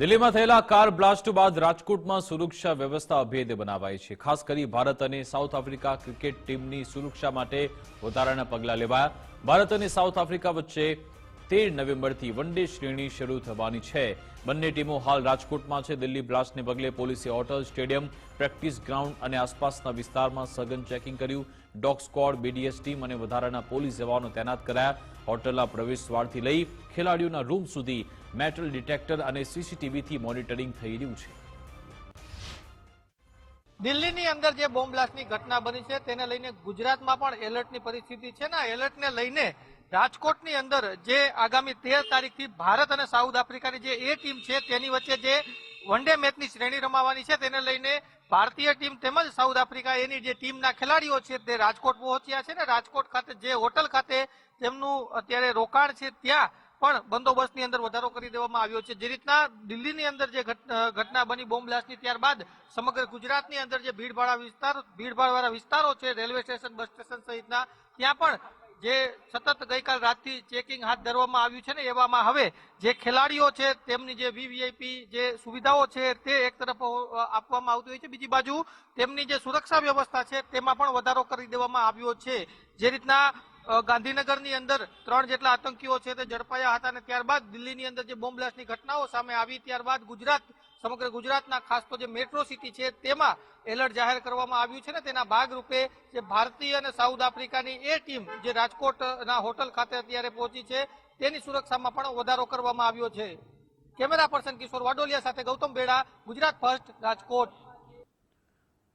દિલ્હીમાં થયેલા car blast બાદ રાજકોટમાં સુરક્ષા વ્યવસ્થા અભેદ બનાવાઈ છે. ખાસ કરી ભારત અને સાઉથ આફ્રિકા ક્રિકેટ ટીમની સુરક્ષા માટે વધારાના પગલાં લેવાયા. ભારત અને સાઉથ આફ્રિકા વચ્ચે તેર નવેમ્બરથી વન ડે શ્રેણી શરૂ થવાની છે. બંને ટીમો હાલ રાજકોટમાં છે. દિલ્હી બ્લાસ્ટને પગલે પોલીસે હોટલ, સ્ટેડિયમ, પ્રેક્ટિસ ગ્રાઉન્ડ અને આસપાસના વિસ્તારમાં સઘન ચેકિંગ કર્યું. ડોગ સ્કોડ બીડીએસ ટીમ અને વધારાના પોલીસ જવાનો તૈનાત કરાયા. હોટલના પ્રવેશદ્વારથી લઈ ખેલાડીઓના રૂમ સુધી મેટલ ડિટેક્ટર અને સીસીટીવીથી મોનિટરિંગ થઈ રહ્યું છે. દિલ્હીની અંદર જે બોમ્બ બ્લાસ્ટની ઘટના બની છે, તેને લઈને ગુજરાતમાં પણ એલર્ટની પરિસ્થિતિ છે ને એલર્ટને લઈને રાજકોટની અંદર જે આગામી તેર તારીખથી ભારત અને સાઉથ આફ્રિકાની જે એ ટીમ છે, તેની વચ્ચે જે વન ડે મેચની શ્રેણી રમાવાની છે, તેને લઈને ભારતીય ટીમ તેમજ સાઉથ આફ્રિકા એની જે ટીમના ખેલાડીઓ છે, તે રાજકોટ પહોંચ્યા છે ને, રાજકોટ ખાતે જે હોટલ ખાતે તેમનું અત્યારે રોકાણ છે, ત્યાં પણ બંદોબસ્તની અંદર વધારો કરી દેવામાં આવ્યો છે. જે રીતના દિલ્હીની અંદર જે ઘટ- ઘટના બની બોમ્બ બ્લાસ્ટની ત્યારબાદ સમગ્ર ગુજરાતની અંદર જે ભીડભાડા વિસ્તાર, ભીડભાડવાળા વિસ્તારો છે, રેલવે સ્ટેશન, બસ સ્ટેશન સહિતના, ત્યાં પણ જે સતત ગઈકાલ રાતથી ચેકિંગ હાથ ધરવામાં આવ્યું છે ને એવામાં હવે જે ખેલાડીઓ છે, તેમની જે વીવીઆઈપી જે સુવિધાઓ છે તે એક તરફ આપવામાં આવતી હોય છે. બીજી બાજુ તેમની જે સુરક્ષા વ્યવસ્થા છે તેમાં પણ વધારો કરી દેવામાં આવ્યો છે. જે રીતના ગાંધીનગરની અંદર ત્રણ જેટલા આતંકીઓ છે તે ઝડપાયા હતા અને ત્યારબાદ દિલ્હીની અંદર જે બોમ્બ બ્લાસ્ટની ઘટનાઓ સામે આવી, ત્યારબાદ ગુજરાત, સમગ્ર ગુજરાતના ખાસ તો જે મેટ્રો સિટી છે તેમાં એલર્ટ જાહેર કરવામાં આવ્યું છે ને તેના ભાગરૂપે જે ભારતીય અને સાઉથ આફ્રિકાની એ ટીમ જે રાજકોટના હોટલ ખાતે અત્યારે પહોંચી છે, તેની સુરક્ષામાં પણ વધારો કરવામાં આવ્યો છે. કેમેરા પર્સન કિશોર વાડોલિયા સાથે ગૌતમ બેડા, ગુજરાત ફર્સ્ટ, રાજકોટ.